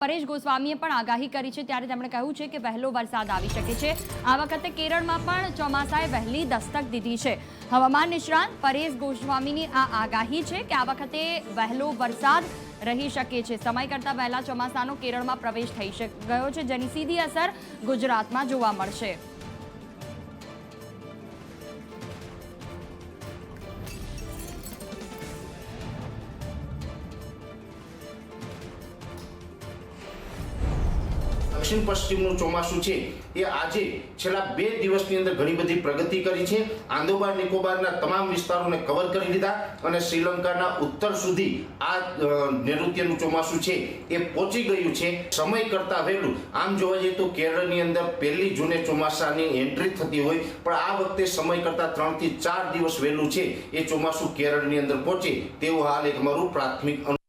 પરેશ ગોસ્વામીએ પણ આગાહી કરી છે. ત્યારે તેમણે કહ્યું છે કે વહેલો વરસાદ આવી શકે છે. આ વખતે કેરળમાં પણ ચોમાસાએ વહેલી દસ્તક દીધી છે. હવામાન નિષ્ણાંત પરેશ ગોસ્વામીની આ આગાહી છે કે આ વખતે વહેલો વરસાદ રહી શકે છે. સમય કરતાં વહેલા ચોમાસાનો કેરળમાં પ્રવેશ થઈ ગયો છે. જેની સીધી અસર ગુજરાતમાં જોવા મળશે. દક્ષિણ પશ્ચિમનું ચોમાસું છે એ આજે છેલ્લા બે દિવસની અંદર ઘણી બધી પ્રગતિ કરી છે. આંદોબાર, નિકોબારના તમામ વિસ્તારોને કવર કરી લીધા અને શ્રીલંકાના ઉત્તર સુધી આ નૈઋત્યનું ચોમાસું છે એ પહોંચી ગયું છે. સમય કરતાં વહેલું. આમ જોવા જઈએ તો કેરળની અંદર પહેલી જૂને ચોમાસાની એન્ટ્રી થતી હોય, પણ આ વખતે સમય કરતાં ત્રણથી ચાર દિવસ વહેલું છે એ ચોમાસું કેરળની અંદર પહોંચે. તેવું હાલ એક અમારું પ્રાથમિક